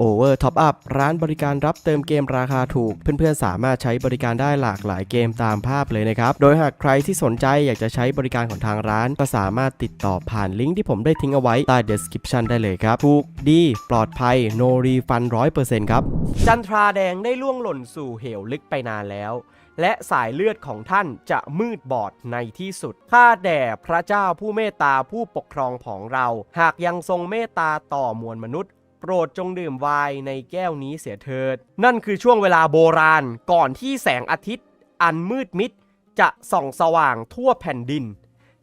Over Top Up ร้านบริการรับเติมเกมราคาถูก เพื่อนๆ สามารถใช้บริการได้หลากหลายเกมตามภาพเลยนะครับ โดยหากใครที่สนใจอยากจะใช้บริการของทางร้าน ก็สามารถติดต่อผ่านลิงก์ที่ผมได้ทิ้งเอาไว้ใต้ description ได้เลยครับ ถูกดี ปลอดภัย no refund 100%ครับ จันทราแดงได้ล่วงหล่นสู่เหวลึกไปนานแล้ว และสายเลือดของท่านจะมืดบอดในที่สุด ข้าแด่พระเจ้าผู้เมตตาผู้ปกครองของเรา หากยังทรงเมตตาต่อมวลมนุษย์ ปรดจงดื่มไวน์ในแก้วนี้เสียเถิด นั่นคือช่วงเวลาโบราณก่อนที่แสงอาทิตย์อันมืดมิดจะส่องสว่างทั่วแผ่นดิน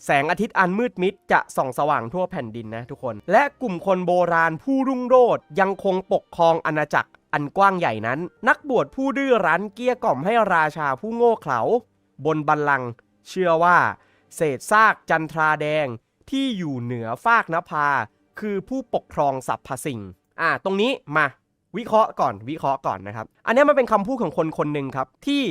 แสงอาทิตย์อันมืดมิดจะส่องสว่างทั่วแผ่นดินนะทุกคน และกลุ่มคนโบราณผู้รุ่งโรจน์ยังคงปกครองอาณาจักรอันกว้างใหญ่นั้น นักบวชผู้ดื้อรั้นเกี้ยกล่อมให้ราชาผู้โง่เขลาบนบัลลังก์เชื่อว่า เศษซากจันทราแดงที่อยู่เหนือฟากนภา คือผู้ปกครองสรรพสิ่ง อ่า ตรงนี้มาวิเคราะห์ก่อนวิเคราะห์ก่อนนะครับ อันนี้มันเป็นคำพูดของคนคนหนึ่งครับ ที่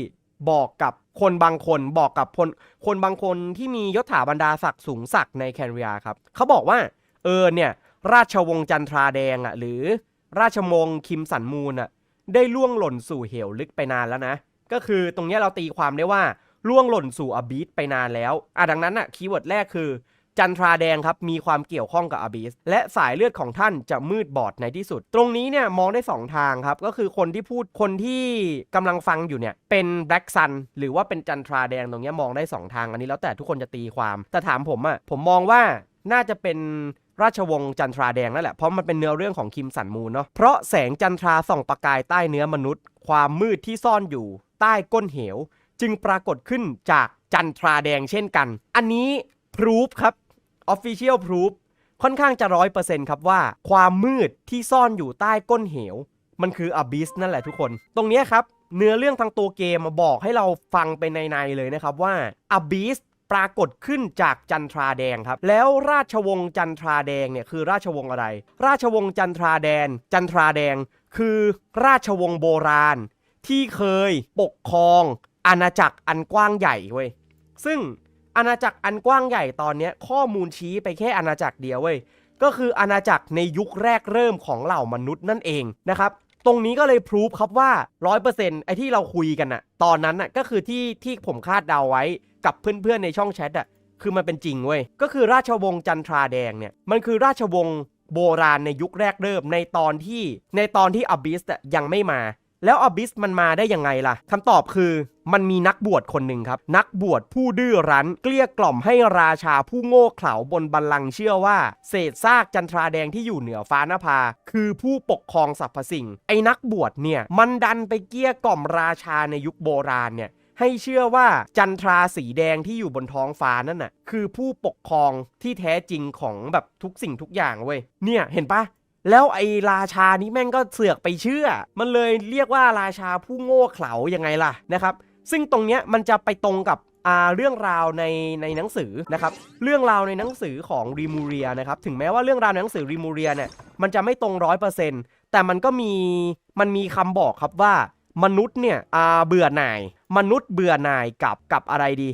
บอกกับคนบางคนบอกกับคนคนบางคนที่มียศถาบรรดาศักดิ์สูงศักดิ์ในแคนเรียครับเขาบอกว่าเออเนี่ยราชวงศ์จันทราแดงอะหรือราชวงศ์คิมสันมูนอะได้ล่วงหล่นสู่เหวลึกไปนานแล้วนะ ก็คือตรงนี้เราตีความได้ว่าล่วงหล่นสู่อบีสไปนานแล้วอะดังนั้นอะคีย์เวิร์ดแรกคือ จันทราแดงครับมีความเกี่ยวข้องกับอบีสและสายเลือดของท่านจะมืดบอดในที่สุด ตรงนี้เนี่ยมองได้ 2 ทางครับ ก็คือคนที่พูดคนที่กำลังฟังอยู่เนี่ยเป็นแบล็กซันหรือว่าเป็นจันทราแดงตรงนี้มองได้ 2 ทางอันนี้แล้วแต่ทุกคนจะตีความ แต่ถามผมอะ่ะผมมองว่าน่าจะเป็นราชวงศ์จันทราแดงนั่นแหละ เพราะมันเป็นเนื้อเรื่องของคิมสันมูนเนาะ เพราะแสงจันทราส่องประกายใต้เนื้อมนุษย์ ความมืดที่ซ่อนอยู่ ใต้ก้นเหว จึงปรากฏขึ้นจากจันทราแดงเช่นกัน อันนี้ พรูฟครับ Official Proof ค่อนข้างจะร้อยเปอร์เซ็นต์ครับว่า ความมืดที่ซ่อนอยู่ใต้ก้นเหว มันคือ Abyss นั่นแหละทุกคน ตรงนี้ครับ เนื้อเรื่องทางตัวเกมมาบอกให้เราฟังไปใน ๆ เลยนะครับว่า Abyss ปรากฏขึ้นจากจันทราแดงครับ แล้วราชวงศ์จันทราแดงเนี่ยคือราชวงศ์อะไร ราชวงศ์จันทราแดน จันทราแดง คือราชวงศ์โบราณ ที่เคยปกครองอาณาจักรอันกว้างใหญ่เว้ยซึ่ง อาณาจักรอันกว้างใหญ่ตอนนี้ข้อมูลชี้ไปแค่อาณาจักรเดียวเว้ยก็คืออาณาจักรในยุคแรกเริ่มของเหล่ามนุษย์นั่นเองนะครับตรงนี้ก็เลยพรูฟครับว่า 100%ไอ้ที่เราคุยกันอะตอนนั้นอะก็คือที่ที่ผมคาดเดาไว้กับเพื่อนๆในช่องแชทอะคือมันเป็นจริงเว้ย ก็คือราชวงศ์จันทราแดงเนี่ย มันคือราชวงศ์โบราณในยุคแรกเริ่มในตอนที่ในตอนที่อับบิสยังไม่มา แล้วอบิสมันมาได้ยังไงล่ะคำตอบคือมันมีนักบวชคนหนึ่งครับ นักบวชผู้ดื้อรั้น เกลี้ยกล่อมให้ราชาผู้โง่เขลาบนบัลลังก์เชื่อว่า เศษซากจันทราแดงที่อยู่เหนือฟ้านภา คือผู้ปกครองสรรพสิ่ง ไอ้นักบวชเนี่ยมันดันไปเกลี้ยกล่อมราชาในยุคโบราณเนี่ยให้เชื่อว่าจันทราสีแดงที่อยู่บนท้องฟ้านั่นน่ะคือผู้ปกครองที่แท้จริงของแบบทุกสิ่งทุกอย่างเว้ยเนี่ยเห็นปะ แล้วไอ้ราชานี้แม่งก็เสือกไปเชื่อ มันเลยเรียกว่าราชาผู้โง่เขลายังไงล่ะนะครับ ซึ่งตรงเนี้ยมันจะไปตรงกับอาเรื่องราวในในหนังสือนะครับ เรื่องราวในหนังสือของรีมูเรียนะครับ ถึงแม้ว่าเรื่องราวในหนังสือรีมูเรียเนี่ย มันจะไม่ตรงร้อยเปอร์เซ็นต์แต่มันก็มี มันมีคำบอกครับว่ามนุษย์เนี่ยอาเบื่อหน่าย มนุษย์เบื่อหน่ายกับกับอะไรดี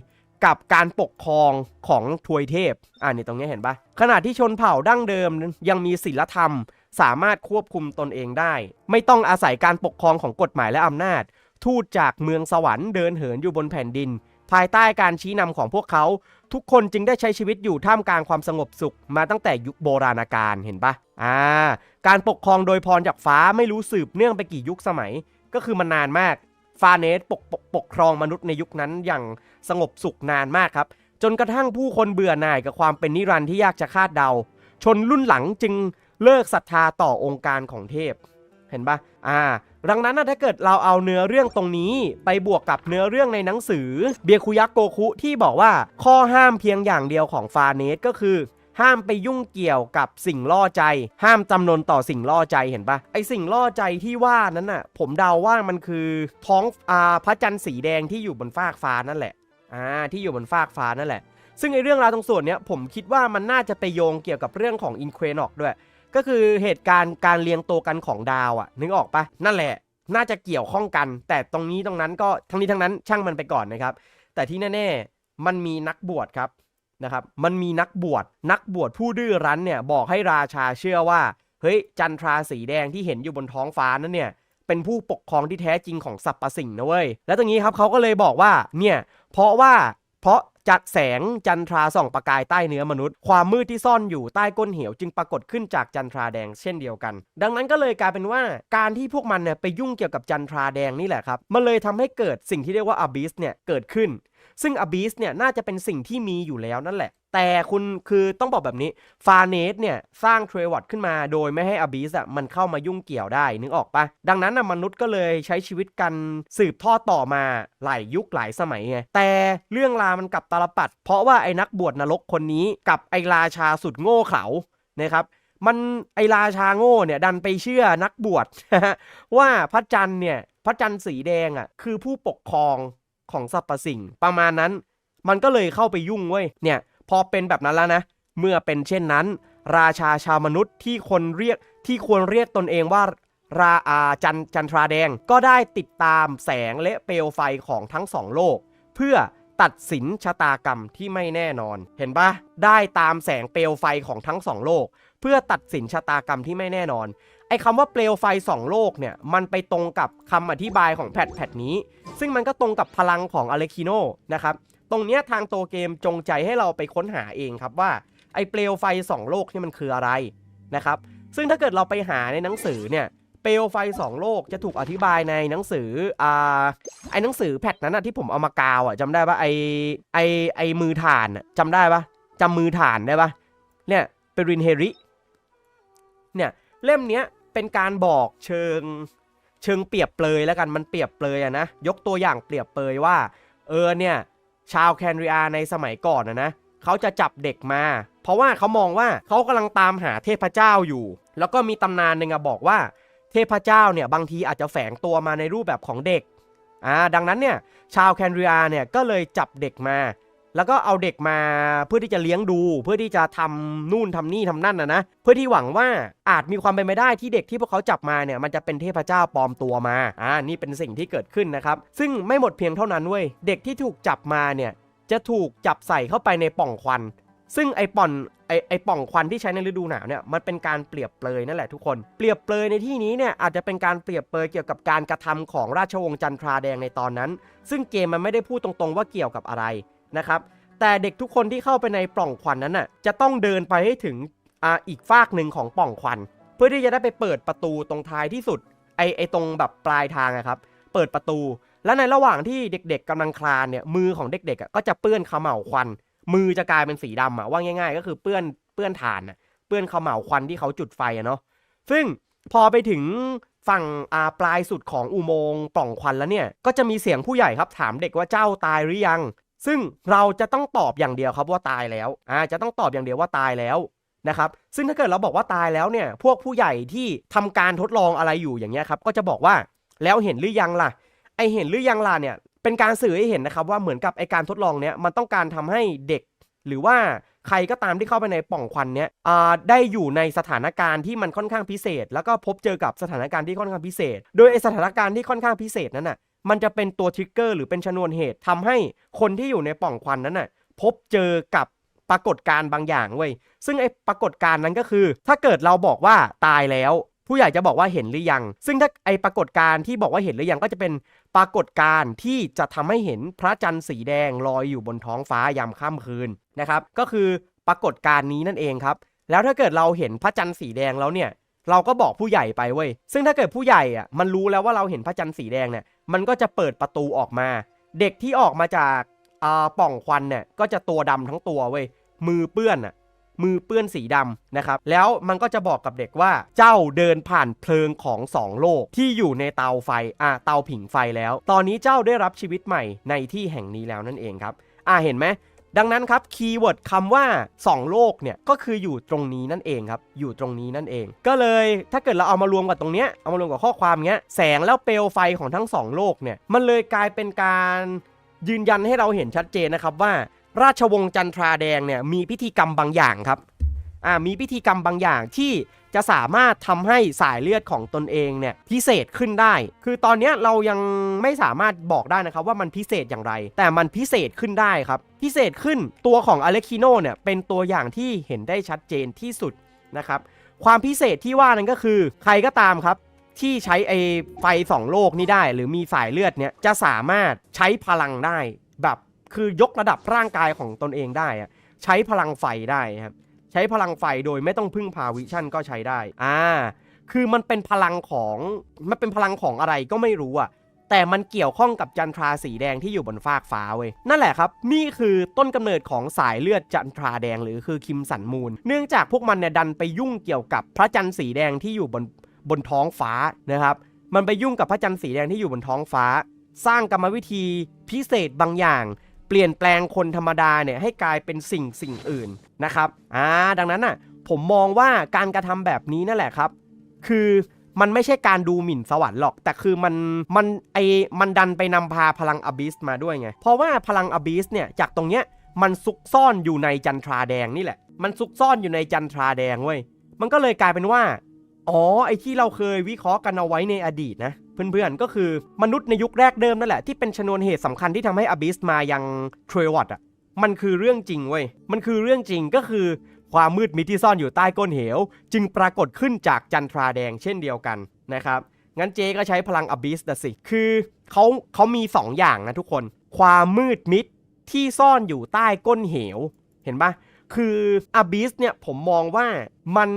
กับการปกครองของทวยเทพ อ่านี่ตรงนี้เห็นปะขณะที่ชนเผ่าดั้งเดิมยังมีศีลธรรม สามารถควบคุมตนเองได้ ไม่ต้องอาศัยการปกครองของกฎหมายและอำนาจ ทูตจากเมืองสวรรค์เดินเหินอยู่บนแผ่นดิน ภายใต้การชี้นำของพวกเขา ทุกคนจึงได้ใช้ชีวิตอยู่ท่ามกลางความสงบสุข มาตั้งแต่ยุคโบราณกาลเห็นปะอ่า การปกครองโดยพรจากฟ้าไม่รู้สืบเนื่องไปกี่ยุคสมัย ก็คือมันนานมาก ฟาเนสปกปกปกครองมนุษย์ในยุคนั้นอย่างสงบสุขนานมากครับ จนกระทั่งผู้คนเบื่อหน่ายกับความเป็นนิรันดร์ที่ยากจะคาดเดา ชนรุ่นหลังจึงเลิกศรัทธาต่อองค์การของเทพ เห็นปะอ่า ดังนั้นนะถ้าเกิดเราเอาเนื้อเรื่องตรงนี้ไปบวกกับเนื้อเรื่องในหนังสือเบียคุยักโกคุที่บอกว่าข้อห้ามเพียงอย่างเดียวของฟาเนสก็คือ ห้ามไปยุ่งเกี่ยวกับสิ่งล่อใจ ห้ามจำนนต่อสิ่งล่อใจเห็นปะไอสิ่งล่อใจที่ว่านั้นน่ะ ผมเดาว่ามันคือท้องอาพระจันทร์สีแดงที่อยู่บนฟากฟ้านั่นแหละอ่าที่อยู่บนฟากฟ้านั่นแหละ ซึ่งไอเรื่องราวตรงส่วนเนี้ยผมคิดว่ามันน่าจะไปโยงเกี่ยวกับเรื่องของอินเควนอกด้วย ก็คือเหตุการณ์การเรียงตัวกันของดาวอะนึกออกปะนั่นแหละ น่าจะเกี่ยวข้องกัน แต่ตรงนี้ตรงนั้นก็ทั้งนี้ทั้งนั้นช่างมันไปก่อนนะครับแต่ที่แน่ ๆ มันมีนักบวชครับ นะครับมันมีนักบวชนักบวชผู้ดื้อรั้นเนี่ยบอกให้ราชาเชื่อว่าเฮ้ยจันทราสีแดงที่เห็นอยู่บนท้องฟ้านั่นเนี่ยเป็นผู้ปกครองที่แท้จริงของสรรพสิ่งนะเว้ย แล้วตรงนี้ครับเขาก็เลยบอกว่าเนี่ยเพราะว่าเพราะจากแสงจันทราส่องประกายใต้เนื้อมนุษย์ ความมืดที่ซ่อนอยู่ใต้ก้นเหว จึงปรากฏขึ้นจากจันทราแดงเช่นเดียวกัน ดังนั้นก็เลยกลายเป็นว่าการที่พวกมันเนี่ยไปยุ่งเกี่ยวกับจันทราแดงนี่แหละครับมันเลยทำให้เกิดสิ่งที่เรียกว่าอ b ิสเนี่ยเกิดขึ้น ซึ่งอ b ิสเนี่ยน่าจะเป็นสิ่งที่มีอยู่แล้วนั่นแหละ แต่คุณคือต้องบอกแบบนี้ฟาเนสเนี่ยสร้างเทรวอตขึ้นมาโดยไม่ให้อ b ิสอะมันเข้ามายุ่งเกี่ยวได้นึกออกปะดังนั้นนะมนุษย์ก็เลยใช้ชีวิตกันสืบทอดต่อมาหลายยุคหลายสมัยไงแต่เรื่องราวมันกลับตาลปัด เพราะว่าไอ้นักบวชนรกคนนี้กับไอ้ราชาสุดโง่เขลานะครับมันไอราชาโง่เนี่ยดันไปเชื่อนักบวชว่าพระจันทร์เนี่ยพระจันทร์สีแดงอะคือผู้ปกครอง ของสรรพสิ่ง ประมาณนั้น มันก็เลยเข้าไปยุ่งเว้ย เนี่ย พอเป็นแบบนั้นแล้วนะ เมื่อเป็นเช่นนั้น ราชาชาวมนุษย์ที่คนเรียกที่ควรเรียกตนเองว่าราอาจันจันทราแดงก็ได้ติดตามแสงและเปลวไฟของทั้งสองโลก เพื่อตัดสินชะตากรรมที่ไม่แน่นอน เห็นปะได้ตามแสงเปลวไฟของทั้งสองโลก เพื่อตัดสินชะตากรรมที่ไม่แน่นอน ไอ้คำว่าเปลวไฟสองโลกเนี่ยมันไปตรงกับคำอธิบายของแพทแพทนี้ ซึ่งมันก็ตรงกับพลังของอเลคิโนนะครับตรงเนี้ยทางตัวเกมจงใจให้เราไปค้นหาเองครับว่าไอ้เปลวไฟสองโลกนี่มันคืออะไรนะครับซึ่งถ้าเกิดเราไปหาในหนังสือเนี่ยเปลวไฟสองโลกจะถูกอธิบายในหนังสืออ่าไอ้หนังสือแพทนั้นนะที่ผมเอามากาวอะจำได้ปะไอไอไอมือถ่านอะจำได้ปะจำมือถ่านได้ปะเนี่ยเปรินเฮริเนี่ยเล่มเนี้ย เป็นการบอกเชิงเชิงเปรียบเปรยแล้วกันมันเปรียบเปรยอะนะยกตัวอย่างเปรียบเปรยว่าเออเนี่ยชาวแคนเรียในสมัยก่อนนะนะเขาจะจับเด็กมา เพราะว่าเขามองว่าเขากำลังตามหาเทพเจ้าอยู่ แล้วก็มีตำนานหนึ่งอะบอกว่า เทพเจ้าเนี่ยบางทีอาจจะแฝงตัวมาในรูปแบบของเด็กอ่าดังนั้นเนี่ยชาวแคนเรียเนี่ยก็เลยจับเด็กมา แล้วก็เอาเด็กมาเพื่อที่จะเลี้ยงดู เพื่อที่จะทำนู่นทำนี่ทำนั่นนะนะเพื่อที่หวังว่าอาจมีความเป็นไปได้ที่เด็กที่พวกเขาจับมาเนี่ยมันจะเป็นเทพเจ้าปลอมตัวมาอ่านี่เป็นสิ่งที่เกิดขึ้นนะครับซึ่งไม่หมดเพียงเท่านั้นเว้ยเด็กที่ถูกจับมาเนี่ยจะถูกจับใส่เข้าไปในป่องควัน ซึ่งไอป่อนไอไอป่องควันที่ใช้ในฤดูหนาวเนี่ยมันเป็นการเปรียบเปรยนั่นแหละทุกคน เปรียบเปรยในที่นี้เนี่ยอาจจะเป็นการเปรียบเปรยเกี่ยวกับการกระทำของราชวงศ์จันทราแดงในตอนนั้น ซึ่งเกมมันไม่ได้พูดตรงๆว่าเกี่ยวกับอะไร นะครับ แต่เด็กทุกคนที่เข้าไปในปล่องควันนั้นน่ะ จะต้องเดินไปให้ถึงอ่าอีกฟากหนึ่งของปล่องควัน เพื่อที่จะได้ไปเปิดประตูตรงท้ายที่สุด ไอไอตรงแบบปลายทางอะครับ เปิดประตู และในระหว่างที่เด็ก ๆกำลังคลานเนี่ย มือของเด็ก ๆก็จะเปื้อนขม่าวควัน มือจะกลายเป็นสีดำอะว่าง่าย ๆ ก็คือเปื้อนเปื้อนถ่านอะเปื้อนขม่าวควันที่เขาจุดไฟอะเนาะ ซึ่งพอไปถึงฝั่งอาปลายสุดของอุโมงค์ปล่องควันแล้วเนี่ย ก็จะมีเสียงผู้ใหญ่ครับถามเด็กว่าเจ้าตายหรือยัง ซึ่งเราจะต้องตอบอย่างเดียวครับว่าตายแล้วอ่าจะต้องตอบอย่างเดียวว่าตายแล้วนะครับซึ่งถ้าเกิดเราบอกว่าตายแล้วเนี่ยพวกผู้ใหญ่ที่ทำการทดลองอะไรอยู่อย่างเงี้ยครับก็จะบอกว่าแล้วเห็นหรือยังล่ะไอเห็นหรือยังล่ะเนี่ยเป็นการสื่อให้เห็นนะครับว่าเหมือนกับไอการทดลองเนี้ยมันต้องการทำให้เด็ก หรือว่าใครก็ตามที่เข้าไปในป่องควันเนี้ยได้อยู่ในสถานการณ์ที่มันค่อนข้างพิเศษ แล้วก็พบเจอกับสถานการณ์ที่ค่อนข้างพิเศษ โดยไอสถานการณ์ที่ค่อนข้างพิเศษนั้นน่ะ มันจะเป็นตัวทริกเกอร์หรือเป็นชนวนเหตุทำให้คนที่อยู่ในป่องควันนั้นน่ะพบเจอกับปรากฏการณ์บางอย่างเว้ยซึ่งไอ้ปรากฏการณ์นั้นก็คือ ถ้าเกิดเราบอกว่าตายแล้ว ผู้ใหญ่จะบอกว่าเห็นหรือยัง ซึ่งถ้าไอ้ปรากฏการณ์ที่บอกว่าเห็นหรือยังก็จะเป็นปรากฏการณ์ที่จะทำให้เห็นพระจันทร์สีแดงลอยอยู่บนท้องฟ้ายามค่ำคืนนะครับ ก็คือปรากฏการณ์นี้นั่นเองครับ แล้วถ้าเกิดเราเห็นพระจันทร์สีแดงแล้วเนี่ย เราก็บอกผู้ใหญ่ไปเว้ย ซึ่งถ้าเกิดผู้ใหญ่อะมันรู้แล้วว่าเราเห็นพระจันทร์สีแดงเนี่ย มันก็จะเปิดประตูออกมา เด็กที่ออกมาจากอ่าป่องควันเนี่ยก็จะตัวดำทั้งตัวเว้ยมือเปื้อนอะมือเปื้อนสีดำนะครับ แล้วมันก็จะบอกกับเด็กว่าเจ้าเดินผ่านเพลิงของสองโลกที่อยู่ในเตาไฟอ่าเตาผิงไฟแล้ว ตอนนี้เจ้าได้รับชีวิตใหม่ในที่แห่งนี้แล้วนั่นเองครับ อ่าเห็นไหม ดังนั้นครับคีย์เวิร์ดคำว่า 2 โลกเนี่ยก็คืออยู่ตรงนี้นั่นเองครับอยู่ตรงนี้นั่นเอง ก็เลยถ้าเกิดเราเอามารวมกับตรงเนี้ยเอามารวมกับข้อความเงี้ยแสงแล้วเปลวไฟของทั้ง 2 โลกเนี่ยมันเลยกลายเป็นการยืนยันให้เราเห็นชัดเจนนะครับว่า ราชวงศ์จันทราแดงเนี่ยมีพิธีกรรมบางอย่างครับ อ่ามีพิธีกรรมบางอย่างที่จะสามารถทำให้สายเลือดของตนเองเนี่ยพิเศษขึ้นได้ คือตอนนี้เรายังไม่สามารถบอกได้นะครับว่ามันพิเศษอย่างไร แต่มันพิเศษขึ้นได้ครับ พิเศษขึ้นตัวของอเล็กคิโนเนี่ยเป็นตัวอย่างที่เห็นได้ชัดเจนที่สุดนะครับ ความพิเศษที่ว่านั้นก็คือใครก็ตามครับที่ใช้ไอไฟสองโลกนี่ได้ หรือมีสายเลือดเนี่ยจะสามารถใช้พลังได้แบบคือยกระดับร่างกายของตนเองได้อะใช้พลังไฟได้ครับ ช้พลังไฟโดยไม่ต้องพึ่งพาวิชั่นก็ใช้ได้อ่าคือมันเป็นพลังของมันเป็นพลังของอะไรก็ไม่รู้อะแต่มันเกี่ยวข้องกับจันทราสีแดงที่อยู่บนฟากฟ้าเว้ยนั่นแหละครับ นี่คือต้นกำเนิดของสายเลือดจันทราแดงหรือคือคิมสันมูล เนื่องจากพวกมันเนี่ยดันไปยุ่งเกี่ยวกับพระจันทร์สีแดงที่อยู่บนบนท้องฟ้านะครับ มันไปยุ่งกับพระจันทร์สีแดงที่อยู่บนท้องฟ้า สร้างกรรมวิธีพิเศษบางอย่าง เปลี่ยนแปลงคนธรรมดาเนี่ยให้กลายเป็นสิ่งสิ่งอื่นนะครับอ่าดังนั้นอะผมมองว่าการกระทำแบบนี้นั่นแหละครับ คือมันไม่ใช่การดูหมิ่นสวรรค์หรอก แต่คือมันมันไอมันดันไปนำพาพลังอบิสมาด้วยไง เพราะว่าพลังอบิสเนี่ยจากตรงเนี้ยมันซุกซ่อนอยู่ในจันทราแดงนี่แหละ มันซุกซ่อนอยู่ในจันทราแดงเว้ย มันก็เลยกลายเป็นว่า อ๋อ ไอที่เราเคยวิเคราะห์กันเอาไว้ในอดีตนะ เพื่อนๆ ก็คือมนุษย์ในยุคแรกเดิมนั่นแหละ ที่เป็นชนวนเหตุสำคัญที่ทำให้อบิสมายังเทรวอตอะมันคือเรื่องจริงเว้ย มันคือเรื่องจริงก็คือความมืดมิดที่ซ่อนอยู่ใต้ก้นเหว จึงปรากฏขึ้นจากจันทราแดงเช่นเดียวกันนะครับ งั้นเจก็ใช้พลังอบิสนะสิ คือเขาเขามี 2 อย่างนะทุกคน ความมืดมิดที่ซ่อนอยู่ใต้ก้นเหว เห็นปะคืออบิสเนี่ยผมมองว่ามัน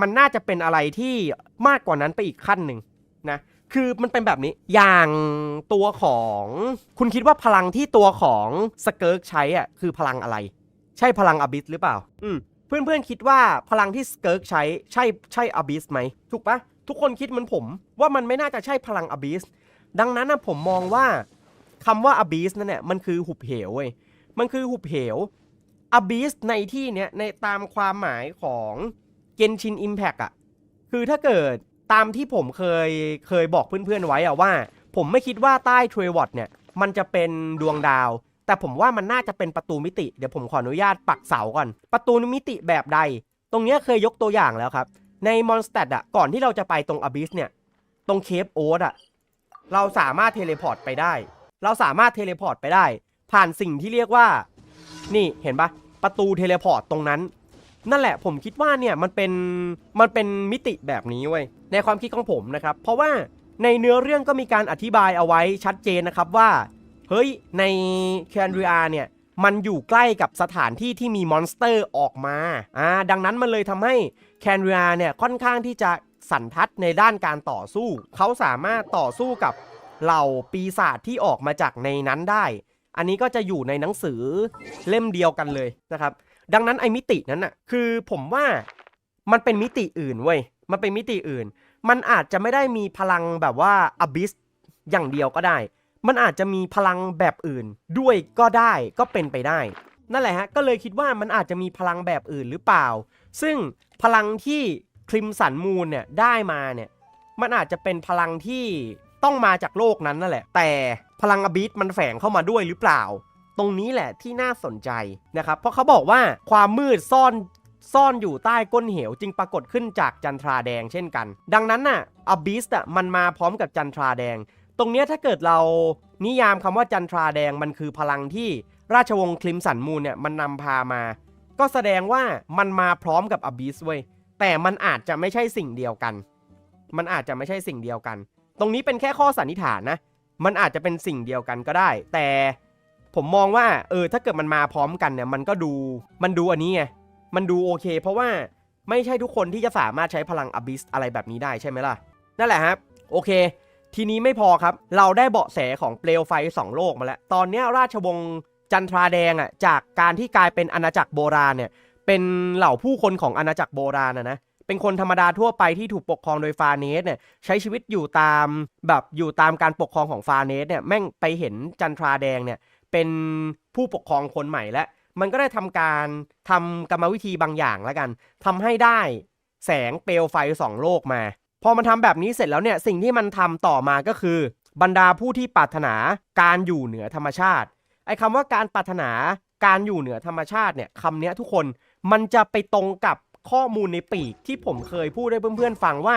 มันน่าจะเป็นอะไรที่มากกว่านั้นไปอีกขั้นหนึ่งนะ คือมันเป็นแบบนี้ อย่างตัวของคุณคิดว่าพลังที่ตัวของสเกิร์กใช้อะคือพลังอะไร ใช่พลังอบิสหรือเปล่า อืมเพื่อนๆคิดว่าพลังที่สเกิร์กใช้ใช่ใช่อบิสไหมถูกปะทุกคนคิดเหมือนผมว่ามันไม่น่าจะใช่พลังอบิสดังนั้นนะผมมองว่าคำว่าอบิสนั่นแหละมันคือหุบเหวเว้ยมันคือหุบเหวอบิสในที่เนี้ยในตามความหมายของเกนชินอิมแพกอะคือถ้าเกิด ตามที่ผมเคยเคยบอกเพื่อนๆไว้อะว่า ผมไม่คิดว่าใต้เทรวอตเนี่ยมันจะเป็นดวงดาว แต่ผมว่ามันน่าจะเป็นประตูมิติ เดี๋ยวผมขออนุญาตปักเสาก่อน ประตูมิติแบบใด ตรงเนี้ยเคยยกตัวอย่างแล้วครับ ในมอนสเตดอะก่อนที่เราจะไปตรงอบิสเนี่ย ตรงเคปโอ๊ตอะเราสามารถเทเลพอร์ตไปได้ เราสามารถเทเลพอร์ตไปได้ ผ่านสิ่งที่เรียกว่า นี่เห็นปะประตูเทเลพอร์ตตรงนั้น นั่นแหละผมคิดว่าเนี่ยมันเป็นมันเป็นมิติแบบนี้เว้ยในความคิดของผมนะครับ เพราะว่าในเนื้อเรื่องก็มีการอธิบายเอาไว้ชัดเจนนะครับว่า เฮ้ยในแคนริอาเนี่ยมันอยู่ใกล้กับสถานที่ที่มีมอนสเตอร์ออกมาอ่าดังนั้นมันเลยทำให้แคนริอาเนี่ยค่อนข้างที่จะสันทัดในด้านการต่อสู้ เขาสามารถต่อสู้กับเหล่าปีศาจที่ออกมาจากในนั้นได้ อันนี้ก็จะอยู่ในหนังสือเล่มเดียวกันเลยนะครับ ดังนั้นไอ้มิตินั้นน่ะคือผมว่ามันเป็นมิติอื่นเว้ย มันเป็นมิติอื่น มันอาจจะไม่ได้มีพลังแบบว่าอบิสอย่างเดียวก็ได้ มันอาจจะมีพลังแบบอื่น ด้วยก็ได้ก็เป็นไปได้ นั่นแหละฮะ ก็เลยคิดว่ามันอาจจะมีพลังแบบอื่นหรือเปล่า ซึ่งพลังที่คริมสันมูนเนี่ยได้มาเนี่ย มันอาจจะเป็นพลังที่ต้องมาจากโลกนั้นนั่นแหละ แต่พลังอบิสมันแฝงเข้ามาด้วยหรือเปล่า ตรงนี้แหละที่น่าสนใจนะครับเพราะเขาบอกว่าความมืดซ่อนซ่อนอยู่ใต้ก้นเหวจึงปรากฏขึ้นจากจันทราแดงเช่นกัน ดังนั้นน่ะอบิสอะมันมาพร้อมกับจันทราแดง ตรงเนี้ยถ้าเกิดเรานิยามคำว่าจันทราแดงมันคือพลังที่ราชวงศ์คลิมสันมูนเนี่ยมันนำพามา ก็แสดงว่ามันมาพร้อมกับอบิสเว้ยแต่มันอาจจะไม่ใช่สิ่งเดียวกัน มันอาจจะไม่ใช่สิ่งเดียวกัน ตรงนี้เป็นแค่ข้อสันนิษฐานนะ มันอาจจะเป็นสิ่งเดียวกันก็ได้ แต่ ผมมองว่าเออถ้าเกิดมันมาพร้อมกันเนี่ยมันก็ดูมันดูอันนี้ไงมันดูโอเค เพราะว่าไม่ใช่ทุกคนที่จะสามารถใช้พลังอบิสอะไรแบบนี้ได้ใช่ไหมล่ะ นั่นแหละครับ โอเค ทีนี้ไม่พอครับ เราได้เบาะแสของเปลวไฟสองโลกมาแล้ว ตอนนี้ราชวงศ์จันทราแดงอะจากการที่กลายเป็นอาณาจักรโบราณเนี่ยเป็นเหล่าผู้คนของอาณาจักรโบราณนะนะเป็นคนธรรมดาทั่วไปที่ถูกปกครองโดยฟาเนสเนี่ยใช้ชีวิตอยู่ตามแบบอยู่ตามการปกครองของฟาเนสเนี่ยแม่งไปเห็นจันทราแดงเนี่ย เป็นผู้ปกครองคนใหม่แล้วมันก็ได้ทำการทำกรรมวิธีบางอย่างแล้วกันทำให้ได้แสงเปลวไฟสองโลกมา พอมันทำแบบนี้เสร็จแล้วเนี่ยสิ่งที่มันทำต่อมาก็คือ บรรดาผู้ที่ปรารถนาการอยู่เหนือธรรมชาติไอ้คำว่าการปรารถนาการอยู่เหนือธรรมชาติเนี่ยคำเนี้ยทุกคนมันจะไปตรงกับข้อมูลในปีกที่ผมเคยพูดให้เพื่อนๆฟังว่า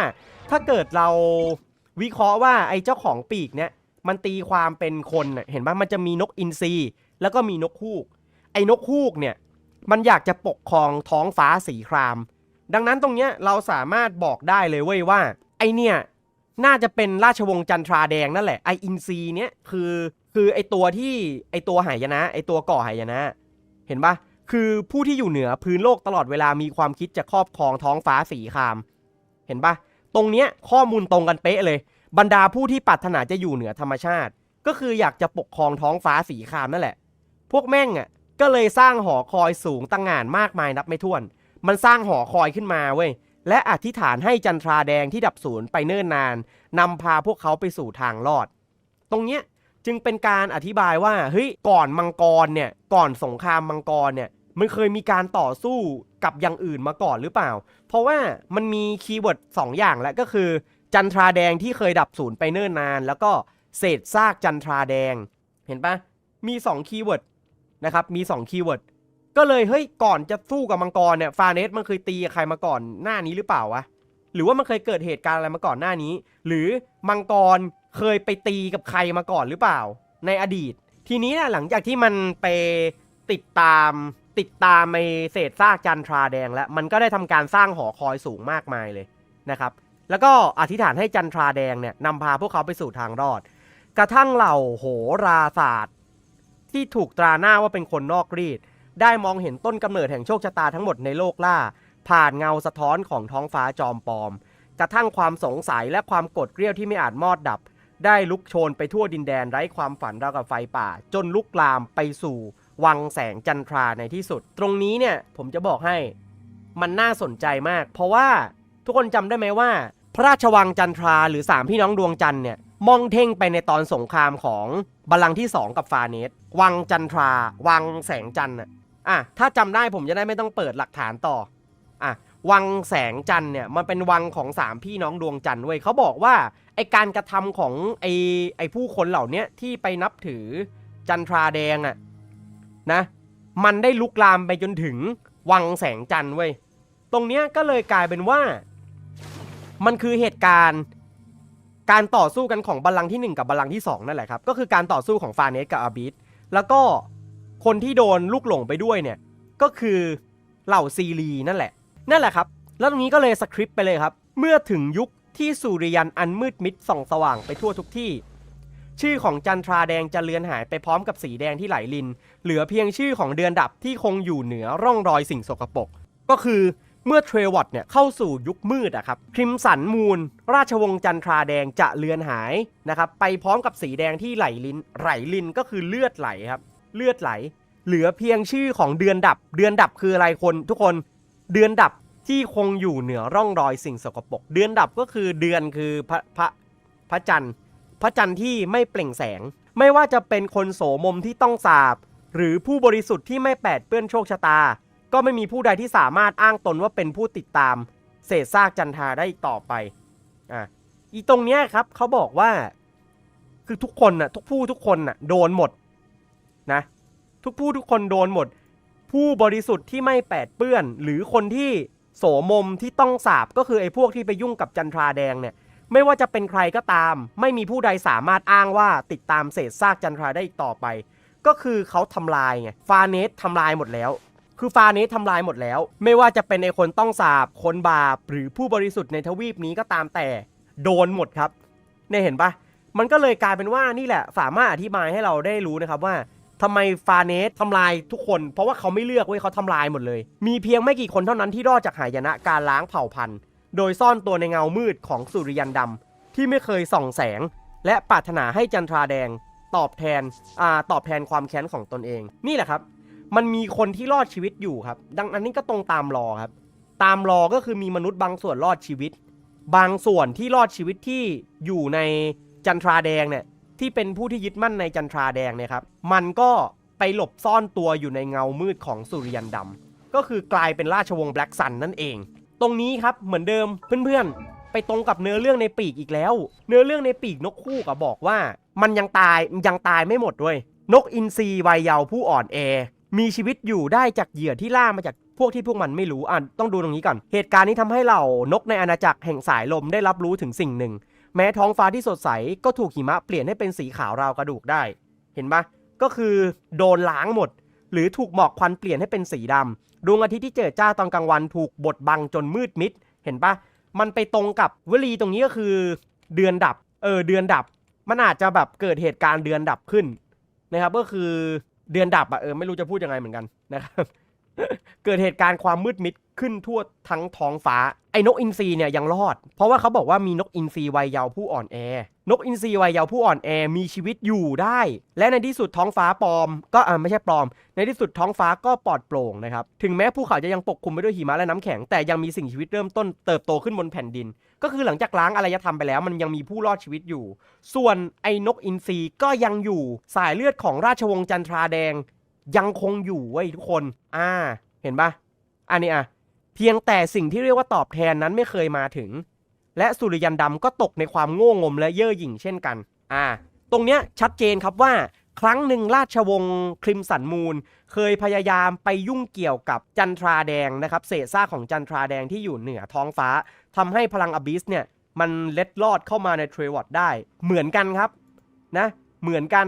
ถ้าเกิดเราวิเคราะห์ว่าไอ้เจ้าของปีกเนี่ย มันตีความเป็นคนเห็นปะมันจะมีนกอินทรีแล้วก็มีนกฮูก ไอ้นกฮูกเนี่ยมันอยากจะปกครองท้องฟ้าสีคราม ดังนั้นตรงเนี้ยเราสามารถบอกได้เลยเว้ยว่า ไอเนี่ยน่าจะเป็นราชวงศ์จันทราแดงนั่นแหละไออินซีเนี้ยคือคือไอตัวที่ไอตัวหายนะ ไอตัวก่อหายนะ เห็นปะคือผู้ที่อยู่เหนือพื้นโลกตลอดเวลามีความคิดจะครอบครองท้องฟ้าสีคราม เห็นปะตรงเนี้ยข้อมูลตรงกันเป๊ะเลย บรรดาผู้ที่ปรารถนาจะอยู่เหนือธรรมชาติ ก็คืออยากจะปกครองท้องฟ้าสีครามนั่นแหละ พวกแม่งอะก็เลยสร้างหอคอยสูงตั้งงานมากมายนับไม่ถ้วน มันสร้างหอคอยขึ้นมาเว้ยและอธิษฐานให้จันทราแดงที่ดับศูนย์ไปเนิ่นนานนำพาพวกเขาไปสู่ทางรอด ตรงเนี้ยจึงเป็นการอธิบายว่าเฮ้ยก่อนมังกรเนี่ยก่อนสงครามมังกรเนี่ยมันเคยมีการต่อสู้กับอย่างอื่นมาก่อนหรือเปล่า เพราะว่ามันมีคีย์เวิร์ดสองอย่างแล้วก็คือ จันทราแดงที่เคยดับศูนย์ไปเนิ่นนาน แล้วก็เศษซากจันทราแดง เห็นปะมี2คีย์เวิร์ดนะครับมี2คีย์เวิร์ดก็เลยเฮ้ยก่อนจะสู้กับมังกรเนี่ยฟาเนสมันเคยตีใครมาก่อนหน้านี้หรือเปล่าวะหรือว่ามันเคยเกิดเหตุการณ์อะไรมาก่อนหน้านี้ หรือมังกรเคยไปตีกับใครมาก่อนหรือเปล่า ในอดีต ทีนี้นี่ยหลังจากที่มันไปติดตามติดตามในเศษซากจันทราแดงแล้วมันก็ได้ทำการสร้างหอคอยสูงมากมายเลยนะครับ แล้วก็อธิษฐานให้จันทราแดงเนี่ยนำพาพวกเขาไปสู่ทางรอด กระทั่งเหล่าโหราศาสตร์ ที่ถูกตราหน้าว่าเป็นคนนอกรีด ได้มองเห็นต้นกำเนิดแห่งโชคชะตาทั้งหมดในโลกล่า ผ่านเงาสะท้อนของท้องฟ้าจอมปลอม กระทั่งความสงสัยและความกดเกลี้ยวที่ไม่อาจมอดดับ ได้ลุกโชนไปทั่วดินแดนไร้ความฝันราวกับไฟป่า จนลุกลามไปสู่วังแสงจันทราในที่สุด ตรงนี้เนี่ยผมจะบอกให้มันน่าสนใจมาก เพราะว่าทุกคนจำได้ไหมว่า พระราชวังจันทราหรือสามพี่น้องดวงจันทร์เนี่ยมองเท่งไปในตอนสงครามของบัลลังก์ที่ 2 กับฟาเนสวังจันทรา วังแสงจันทร์อะอะถ้าจำได้ผมจะได้ไม่ต้องเปิดหลักฐานต่ออะวังแสงจันทร์เนี่ยมันเป็นวังของสามพี่น้องดวงจันทร์เว้ยเขาบอกว่าไอการกระทำของไอไอผู้คนเหล่านี้ที่ไปนับถือจันทราแดงอะนะมันได้ลุกลามไปจนถึงวังแสงจันทร์เว้ยตรงเนี้ยก็เลยกลายเป็นว่า มันคือเหตุการณ์ การต่อสู้กันของบัลลังก์ที่ 1 กับบัลลังก์ที่ 2 นั่นแหละครับ ก็คือการต่อสู้ของฟาเนสกับอาบิสแล้วก็คนที่โดนลูกหลงไปด้วยเนี่ย ก็คือเหล่าซีรีนั่นแหละ นั่นแหละครับ แล้วตรงนี้ก็เลยสคริปต์ไปเลยครับ เมื่อถึงยุคที่สุริยันอันมืดมิดส่องสว่างไปทั่วทุกที่ ชื่อของจันทราแดงจะเลือนหายไปพร้อมกับสีแดงที่ไหลลิน เหลือเพียงชื่อของเดือนดับที่คงอยู่เหนือร่องรอยสิ่งสกปรกก็คือ เมื่อเทรวอตเนี่ยเข้าสู่ยุคมืดอะครับคริมสันมูล ราชวงศ์จันทราแดงจะเลือนหายนะครับไปพร้อมกับสีแดงที่ไหลลินไหลลินก็คือเลือดไหลครับเลือดไหล เหลือเพียงชื่อของเดือนดับ เดือนดับคืออะไรคน ทุกคนเดือนดับที่คงอยู่เหนือร่องรอยสิ่งสกปรกเดือนดับก็คือเดือนคือพระพระพระจันทร์ พระจันทร์ที่ไม่เปล่งแสง ไม่ว่าจะเป็นคนโสมมที่ต้องสาบ หรือผู้บริสุทธิ์ที่ไม่แปดเปื้อนโชคชะตา ก็ไม่มีผู้ใดที่สามารถอ้างตนว่าเป็นผู้ติดตาม เศษซากจันทราได้อีกต่อไปอะอีตรงเนี้ยครับเขาบอกว่า คือทุกคนน่ะทุกผู้ทุกคนน่ะโดนหมดนะทุกผู้ทุกคนโดนหมด ผู้บริสุทธิ์ที่ไม่แปดเปื้อน หรือคนที่โสมมที่ต้องสาบก็คือไอ้พวกที่ไปยุ่งกับจันทราแดงเนี่ยไม่ว่าจะเป็นใครก็ตาม ไม่มีผู้ใดสามารถอ้างว่าติดตามเศษซากจันทราได้อีกต่อไป ก็คือเขาทำลายไงฟาเนสทำลายหมดแล้ว คือฟาเนสทำลายหมดแล้ว ไม่ว่าจะเป็นไอคนต้องสาบคนบาปหรือผู้บริสุทธิ์ในทวีปนี้ก็ตามแต่โดนหมดครับเนี่ยเห็นปะมันก็เลยกลายเป็นว่านี่แหละสามารถอธิบายให้เราได้รู้นะครับว่าทำไมฟาเนสทำลายทุกคน เพราะว่าเขาไม่เลือกเว้ยเขาทำลายหมดเลย มีเพียงไม่กี่คนเท่านั้นที่รอดจากหายนะการล้างเผ่าพันธุ์ โดยซ่อนตัวในเงามืดของสุริยันดำที่ไม่เคยส่องแสง และปรารถนาให้จันทราแดง ตอบแทนอ่าตอบแทนความแค้นของตนเอง นี่แหละครับ มันมีคนที่รอดชีวิตอยู่ครับ ดังนั้นนี่ก็ตรงตามรอครับ ตามรอก็คือมีมนุษย์บางส่วนรอดชีวิต บางส่วนที่รอดชีวิตที่อยู่ในจันทราแดงเนี่ยที่เป็นผู้ที่ยึดมั่นในจันทราแดงเนี่ยครับ มันก็ไปหลบซ่อนตัวอยู่ในเงามืดของสุริยันดำก็คือกลายเป็นราชวงศ์แบล็กซันนั่นเอง ตรงนี้ครับเหมือนเดิมเพื่อนๆ ไปตรงกับเนื้อเรื่องในปีกอีกแล้ว เนื้อเรื่องในปีกนกคู่กับบอกว่า มันยังตายยังตายไม่หมดด้วย นกอินทรีวัยเยาว์ผู้อ่อนแอ มีชีวิตอยู่ได้จากเหยื่อที่ล่ามาจากพวกที่พวกมันไม่รู้อะต้องดูตรงนี้ก่อน เหตุการณ์นี้ทำให้เหล่านกในอาณาจักรแห่งสายลมได้รับรู้ถึงสิ่งหนึ่ง แม้ท้องฟ้าที่สดใสก็ถูกหิมะเปลี่ยนให้เป็นสีขาวราวกระดูกได้ เห็นปะก็คือโดนล้างหมด หรือถูกหมอกควันเปลี่ยนให้เป็นสีดำดวงอาทิตย์ที่เจิดจ้าตอนกลางวันถูกบดบังจนมืดมิด เห็นปะมันไปตรงกับวลีตรงนี้ก็คือ เดือนดับ เออเดือนดับ มันอาจจะแบบเกิดเหตุการณ์เดือนดับขึ้นนะครับก็คือ เดือนดับอะเออไม่รู้จะพูดยังไงเหมือนกันนะครับเกิดเหตุการณ์ความมืดมิดขึ้นทั่วทั้งท้องฟ้าไอ้นกอินทรีเนี่ยยังรอด เพราะว่าเขาบอกว่ามีนกอินทรีวัยเยาว์ผู้อ่อนแอ นกอินทรีวัยเยาว์ผู้อ่อนแอมีชีวิตอยู่ได้ และในที่สุดท้องฟ้าปลอม ก็อ่าไม่ใช่ปลอม ในที่สุดท้องฟ้าก็ปลอดโปร่งนะครับ ถึงแม้ภูเขาจะยังปกคลุมไปด้วยหิมะและน้ำแข็ง แต่ยังมีสิ่งชีวิตเริ่มต้นเติบโตขึ้นบนแผ่นดิน ก็คือหลังจากล้างอารยธรรมไปแล้ว มันยังมีผู้รอดชีวิตอยู่ ส่วนไอ้นกอินทรีก็ยังอยู่สายเลือดของราชวงศ์จันทราแดง ยังคงอยู่เว้ยทุกคน อ่า เห็นปะอันนี้อะเพียงแต่สิ่งที่เรียกว่าตอบแทนนั้นไม่เคยมาถึง และสุริยันดำก็ตกในความโง่งมและเย่อหยิ่งเช่นกัน อ่า ตรงเนี้ยชัดเจนครับว่าครั้งหนึ่งราชวงศ์คริมสันมูล เคยพยายามไปยุ่งเกี่ยวกับจันทราแดงนะครับเศษซากของจันทราแดงที่อยู่เหนือท้องฟ้าทำให้พลังอบิสเนี่ยมันเล็ดลอดเข้ามาในเทรวอดได้ เหมือนกันครับนะเหมือนกัน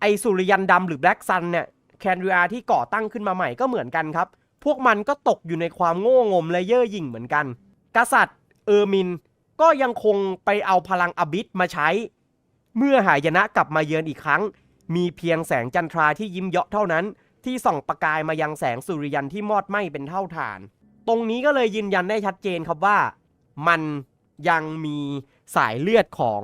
ไอสุริยันดำหรือแบล็กซันเนี่ยแคนริอาที่ก่อตั้งขึ้นมาใหม่ก็เหมือนกันครับ พวกมันก็ตกอยู่ในความโง่งมและเย่อหยิ่งเหมือนกัน กษัตริย์ เออร์มิน ก็ยังคงไปเอาพลังอบิสมาใช้ เมื่อหายนะกลับมาเยือนอีกครั้ง มีเพียงแสงจันทราที่ยิ้มเยาะเท่านั้น ที่ส่องประกายมายังแสงสุริยันที่มอดไหม้เป็นเท่าฐาน ตรงนี้ก็เลยยืนยันได้ชัดเจนครับว่า มันยังมีสายเลือดของ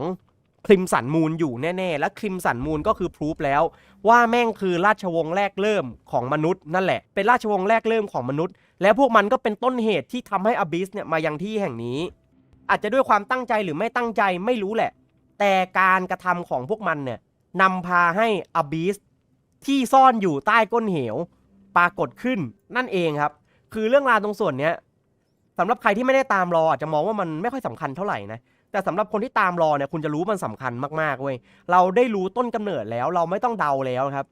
คลิมสันมูลอยู่แน่ ๆ และคลิมสันมูลก็คือพรูฟแล้ว ว่าแม่งคือราชวงศ์แรกเริ่มของมนุษย์นั่นแหละ เป็นราชวงศ์แรกเริ่มของมนุษย์ และพวกมันก็เป็นต้นเหตุที่ทำให้อบิสเนี่ยมายังที่แห่งนี้ อาจจะด้วยความตั้งใจหรือไม่ตั้งใจไม่รู้แหละ แต่การกระทำของพวกมันเนี่ยนำพาให้อบิสที่ซ่อนอยู่ใต้ก้นเหว ปรากฏขึ้นนั่นเองครับ คือเรื่องราวตรงส่วนเนี้ยสำหรับใครที่ไม่ได้ตามรออาจจะมองว่ามันไม่ค่อยสำคัญเท่าไหร่นะ แต่สำหรับคนที่ตามรอเนี่ยคุณจะรู้มันสำคัญมากๆเว้ยเราได้รู้ต้นกำเนิดแล้วเราไม่ต้องเดาแล้วครับ